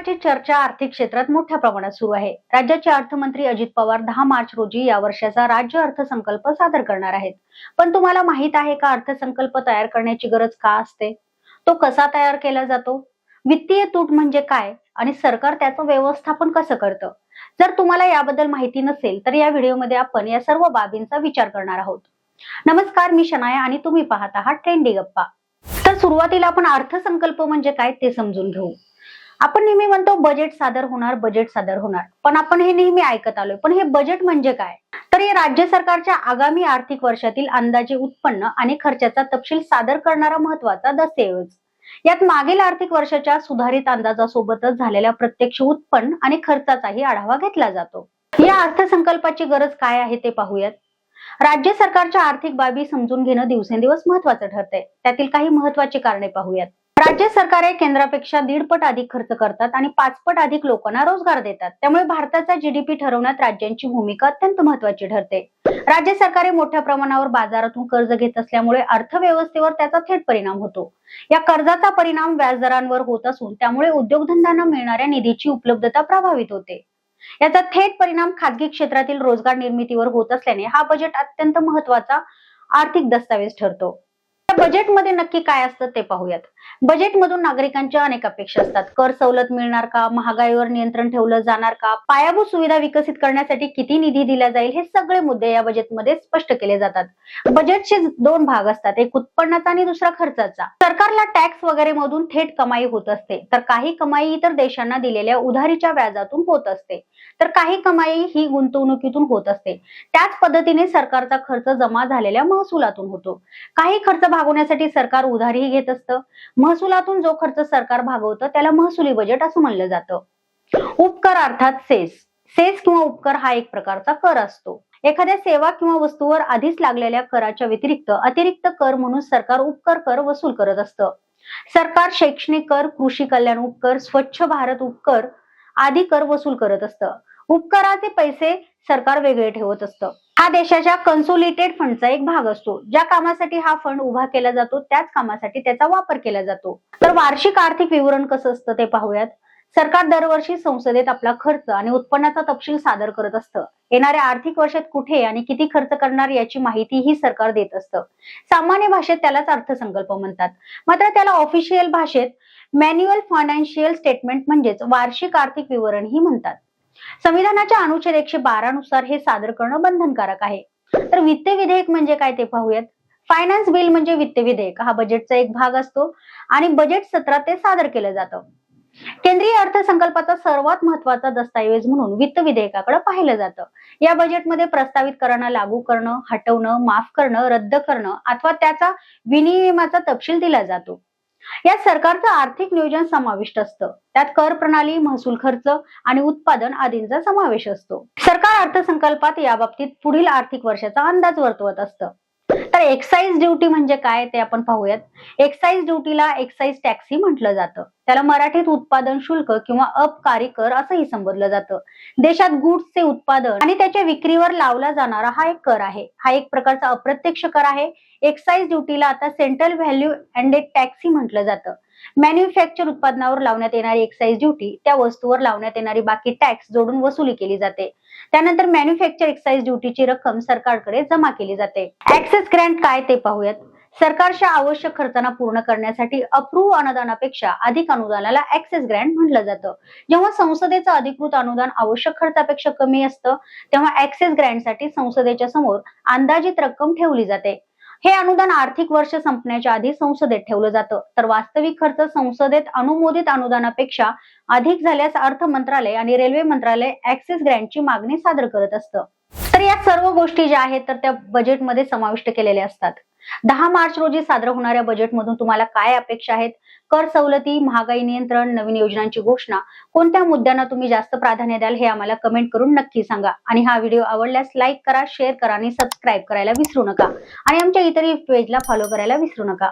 अर्थसंकल्पाची चर्चा आर्थिक क्षेत्रात मोठ्या प्रमाणात सुरू आहे. राज्याचे अर्थमंत्री अजित पवार दहा मार्च रोजी या वर्षाचा राज्य अर्थसंकल्प सादर करणार आहेत. पण तुम्हाला माहीत आहे का अर्थसंकल्प तयार करण्याची गरज का असते? तो कसा तयार केला जातो? वित्तीय तूट म्हणजे काय? आणि सरकार त्याचं व्यवस्थापन कसं करतं? जर तुम्हाला याबद्दल माहिती नसेल तर या व्हिडिओमध्ये आपण या सर्व बाबींचा विचार करणार आहोत. नमस्कार मी शनाया आणि तुम्ही पाहत आहात ट्रेंडी गप्पा. तर सुरुवातीला आपण अर्थसंकल्प म्हणजे काय ते समजून घेऊ. आपण नेहमी म्हणतो बजेट सादर होणार बजेट सादर होणार. पण आपण हे नेहमी ऐकत आलोय. पण हे बजेट म्हणजे काय? तर हे राज्य सरकारच्या आगामी आर्थिक वर्षातील अंदाजे उत्पन्न आणि खर्चाचा तपशील सादर करणारा महत्त्वाचा दस्तऐवज. यात मागील आर्थिक वर्षाच्या सुधारित अंदाजासोबतच झालेल्या प्रत्यक्ष उत्पन्न आणि खर्चाचाही आढावा घेतला जातो. या अर्थसंकल्पाची गरज काय आहे ते पाहूयात. राज्य सरकारच्या आर्थिक बाबी समजून घेणं दिवसेंदिवस महत्वाचं ठरतंय. त्यातील काही महत्वाची कारणे पाहूयात. राज्य सरकारे केंद्रापेक्षा दीडपट अधिक खर्च करतात आणि पाचपट अधिक लोकांना रोजगार देतात. त्यामुळे भारताचा जीडीपी ठरवण्यात राज्यांची भूमिका अत्यंत महत्वाची ठरते. राज्य सरकारे मोठ्या प्रमाणावर बाजारातून कर्ज घेत असल्यामुळे अर्थव्यवस्थेवर त्याचा थेट परिणाम होतो. या कर्जाचा परिणाम व्याजदरांवर होत असून त्यामुळे उद्योगधंद्यांना मिळणाऱ्या निधीची उपलब्धता प्रभावित होते. याचा थेट परिणाम खाजगी क्षेत्रातील रोजगार निर्मितीवर होत असल्याने हा बजेट अत्यंत महत्त्वाचा आर्थिक दस्तावेज ठरतो. बजेटमध्ये नक्की काय असतं ते पाहूयात. बजेटमधून नागरिकांच्या अनेक अपेक्षा असतात. कर सवलत मिळणार का? महागाईवर नियंत्रण ठेवलं जाणार का? पायाभूत सुविधा विकसित करण्यासाठी किती निधी दिला जाईल? हे सगळे मुद्दे या बजेटमध्ये स्पष्ट केले जातात. बजेटचे दोन भाग असतात. एक उत्पन्नाचा आणि दुसरा खर्चाचा. सरकारला टॅक्स वगैरे मधून थेट कमाई होत असते. तर काही कमाई इतर देशांना दिलेल्या उधारीच्या व्याजातून होत असते. तर काही कमाई ही गुंतवणुकीतून होत असते. त्याच पद्धतीने सरकारचा खर्च जमा झालेल्या महसुलातून होतो. काही खर्च भागवण्यासाठी सरकार उधारीही घेत असतं. महसुलातून जो खर्च सरकार भागवतं त्याला महसुली बजेट असं म्हणलं जातं. उपकर अर्थात सेस. सेस किंवा उपकर हा एक प्रकारचा कर असतो. एखाद्या सेवा किंवा वस्तूवर आधीच लागलेल्या कराच्या व्यतिरिक्त अतिरिक्त कर म्हणून सरकार उपकर कर वसूल करत असतं. सरकार शैक्षणिक कर कृषी कल्याण उपकर स्वच्छ भारत उपकर आदी कर वसूल करत असतं. उपकराचे पैसे सरकार वेगळे ठेवत असतं. हा देशाच्या कन्सोलिटेड फंडचा एक भाग असतो. ज्या कामासाठी हा फंड उभा केला जातो त्याच कामासाठी त्याचा वापर केला जातो. तर वार्षिक आर्थिक विवरण कसं असतं ते पाहूयात. सरकार दरवर्षी संसदेत आपला खर्च आणि उत्पन्नाचा तपशील सादर करत असतं. येणाऱ्या आर्थिक वर्षात कुठे आणि किती खर्च करणार याची माहिती ही सरकार देत असतं. सामान्य भाषेत त्यालाच अर्थसंकल्प म्हणतात. मात्र त्याला ऑफिशियल भाषेत मॅन्युअल फायनान्शियल स्टेटमेंट म्हणजेच वार्षिक आर्थिक विवरण ही म्हणतात. संविधानाच्या अनुच्छेद एकशे बारा नुसार हे सादर करणं बंधनकारक आहे. तर वित्त विधेयक म्हणजे काय ते पाहूयात. फायनान्स बिल म्हणजे वित्त विधेयक हा बजेटचा एक भाग असतो आणि बजेट सत्रात ते सादर केलं जातं. केंद्रीय अर्थसंकल्पाचा सर्वात महत्त्वाचा दस्तऐवज म्हणून वित्त विधेयकाकडे पाहिलं जातं. या बजेटमध्ये प्रस्तावित करणं लागू करणं हटवणं माफ करणं रद्द करणं अथवा त्याचा विनियमाचा तपशील दिला जातो. यात सरकारचं आर्थिक नियोजन समाविष्ट असतं. त्यात कर प्रणाली महसूल खर्च आणि उत्पादन आदींचा समावेश असतो. सरकार अर्थसंकल्पात या बाबतीत पुढील आर्थिक वर्षाचा अंदाज वर्तवत असतं. तर एक्साईज ड्युटी म्हणजे काय ते आपण पाहूयात. एक्साईज ड्युटीला एक्साईज टॅक्सी म्हटलं जातं. त्याला मराठीत उत्पादन शुल्क किंवा अपकारी कर असंही संबोधलं जातं. देशात गुड्सचे उत्पादन आणि त्याच्या विक्रीवर लावला जाणारा हा एक कर आहे. हा एक प्रकारचा अप्रत्यक्ष कर आहे. एक्साईज ड्युटीला आता सेंट्रल व्हॅल्यू अँड टॅक्सी म्हटलं जातं. मॅन्युफॅक्चर उत्पादनावर लावण्यात येणारी एक्साईज ड्युटी त्या वस्तूवर लावण्यात येणारी बाकी टॅक्स जोडून वसुली केली जाते. त्यानंतर मॅन्युफॅक्चर एक्साईज ड्युटीची रक्कम सरकारकडे जमा केली जाते. ऍक्सेस ग्रँट काय ते पाहूयात. सरकारच्या आवश्यक खर्चांना पूर्ण करण्यासाठी अप्रूव्ह अनुदानापेक्षा अधिक अनुदानाला ऍक्सेस ग्रँट म्हटलं जातं. जेव्हा संसदेचं अधिकृत अनुदान आवश्यक खर्चापेक्षा कमी असतं तेव्हा ऍक्सेस ग्रँटसाठी संसदेच्या समोर अंदाजित रक्कम ठेवली जाते. हे अनुदान आर्थिक वर्ष संपण्याच्या आधी संसदेत ठेवलं जातं. तर वास्तविक खर्च संसदेत अनुमोदित अनुदानापेक्षा अधिक झाल्यास अर्थ मंत्रालय आणि रेल्वे मंत्रालय ऍक्सिस ग्रँटची मागणी सादर करत असतं. तर या सर्व गोष्टी ज्या आहेत तर त्या बजेटमध्ये समाविष्ट केलेल्या असतात. दहा मार्च रोजी सादर होणाऱ्या बजेटमधून तुम्हाला काय अपेक्षा आहेत? कर सवलती महागाई नियंत्रण नवीन योजनांची घोषणा कोणत्या मुद्द्यांना तुम्ही जास्त प्राधान्य द्याल हे आम्हाला कमेंट करून नक्की सांगा. आणि हा व्हिडिओ आवडल्यास लाईक करा शेअर करा आणि सबस्क्राईब करायला विसरू नका. आणि आमच्या इतरही पेजला फॉलो करायला विसरू नका.